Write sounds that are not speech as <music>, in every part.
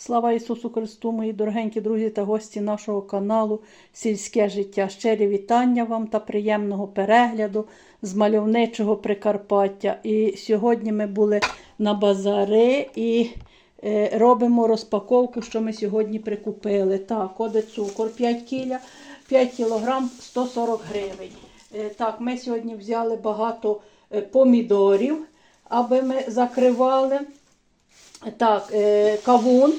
Слава Ісусу Христу, мої дорогенькі друзі та гості нашого каналу Сільське життя. Щирі вітання вам та приємного перегляду з мальовничого Прикарпаття. І сьогодні ми були на базари і е, робимо розпаковку, що ми сьогодні прикупили. Так, оде цукор 5 кіля, 5 кілограм 140 гривень. Е, так, ми сьогодні взяли багато е, помідорів, аби ми закривали. Так, е, кавун.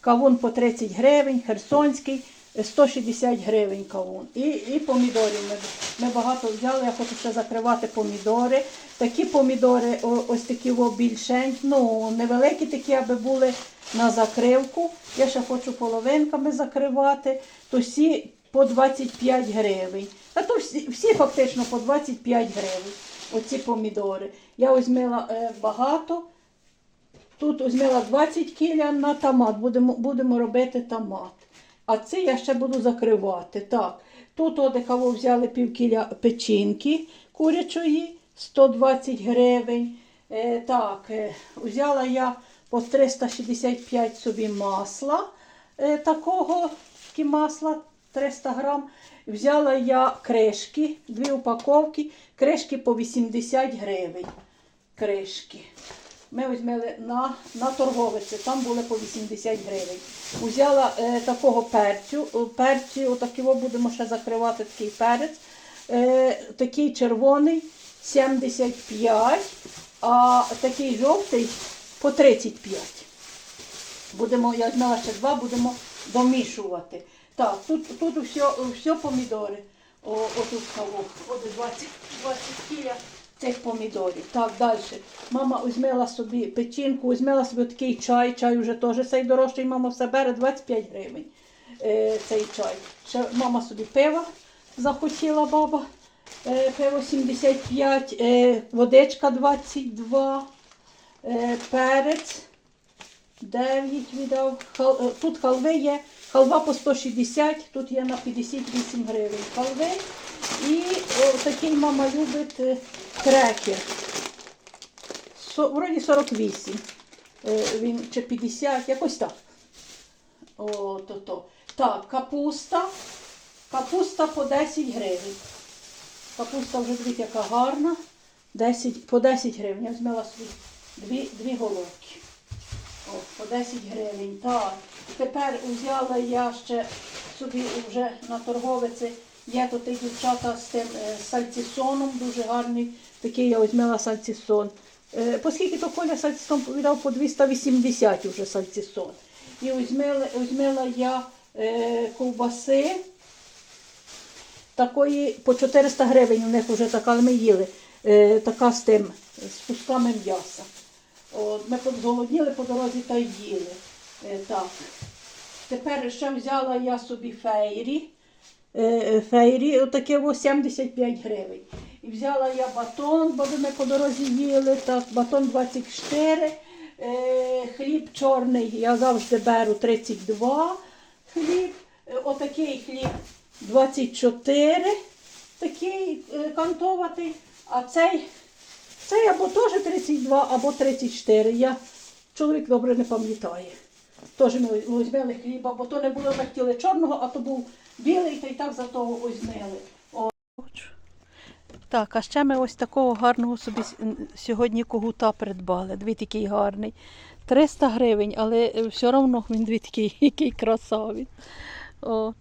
Кавун по 30 гривень, херсонський, е, 160 гривень кавун. І, і помідорів ми, ми багато взяли, я хочу ще закривати помідори. Такі помідори, ось такі о, більшенькі, ну, невеликі такі, аби були на закривку. Я ще хочу половинками закривати. То всі по 25 гривень. А то всі, всі фактично по 25 гривень. Оці помідори. Я візьмила е, багато. Тут візьмела 20 кіля на томат. Будемо, будемо робити томат. А це я ще буду закривати. Так. Тут одихаво взяли пів кіля печінки курячої, 120 гривень. Е, так, е, взяла я по 365 собі масла. Е, такого масла 300 грам. Взяла я кришки, дві упаковки, кришки по 80 гривень. Кришки. Ми візьмели на, на торговиці, там були по 80 гривень. Взяла е, такого перцю, О, перці, отакого будемо ще закривати такий перець. Е, такий червоний 75, а такий жовтий по 35. Будемо, я знала ще два, будемо домішувати. Так, тут, тут все, все помідори. О, отут кого, от 20, 20 кіля цих помідорів. Так, далі. Мама візьмела собі печінку, візьмела собі такий чай, чай вже теж цей дорожчий, мама все бере 25 гривень. Е, цей чай. Ще мама собі пива захотіла баба. Е, пиво 75, е, водичка 22, е, перець 9 віддав. Хал, е, тут халви є. Халва по 160, тут є на 58 гривень халви. І такий мама любить е, крекер. Со, вроді 48. Е, він чи 50, якось так. О, то, то. Так, капуста. Капуста по 10 гривень. Капуста вже дивіться, яка гарна. 10, по 10 гривень. Я взяла собі дві, дві головки. По 10 гривень. Так. Тепер взяла я ще собі вже на торговиці. Є тут і дівчата з тим е, сальцісоном, дуже гарний. Такий я візьмела сальцісон. Е, Оскільки то Коля сальцісон віддав по 280 вже сальцісон. І візьмела, візьмела я е, ковбаси такої по 400 гривень у них вже така, але ми їли. Е, така з тим, з кусками м'яса. От, ми зголодніли по дорозі та їли. Е, так. Тепер ще взяла я собі фейрі. Е, фейрі, отаке 75 гривень. І взяла я батон, бо ми по дорозі їли. Так, батон 24. Е, хліб чорний, я завжди беру 32 хліб. Е, отакий хліб 24, такий е, кантоватий. А цей, цей або теж 32, або 34. Я чоловік добре не пам'ятає. Теж ми візьмели хліба, бо то не було ми хотіли чорного, а то був білий, та й так за того візьмели. Так, а ще ми ось такого гарного собі сьогодні когута придбали. Дві такий гарний. 300 гривень, але е, все одно він дві такий, <laughs> який красавець. От.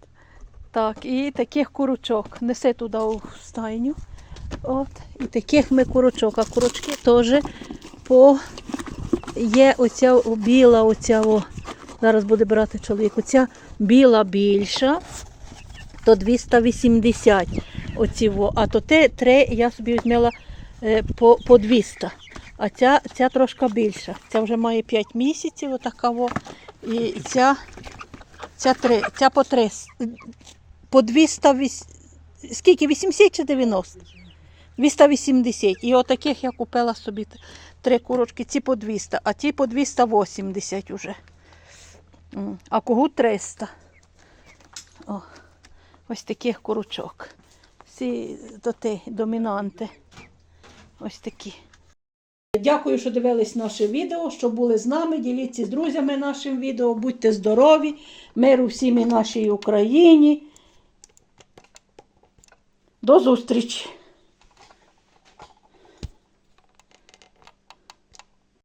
Так, і таких курочок. Неси туди у стайню. От. І таких ми курочок. А курочки теж по є оця біла, оця о, зараз буде брати чоловік. Оця біла більша, то 280 оці во. А то те три я собі візьмела е, по, по 200. А ця, ця трошки більша. Ця вже має 5 місяців, отака во. І ця, ця, три, ця по 300. По 200, скільки, 80 чи 90? 280. І отаких я купила собі три курочки, ці по 200, а ті по 280 уже. А кого 300. О, ось таких курочок. Всі то те, домінанти. Ось такі. Дякую, що дивились наше відео, що були з нами. Діліться з друзями нашим відео. Будьте здорові, миру всім і нашій Україні. До зустрічі!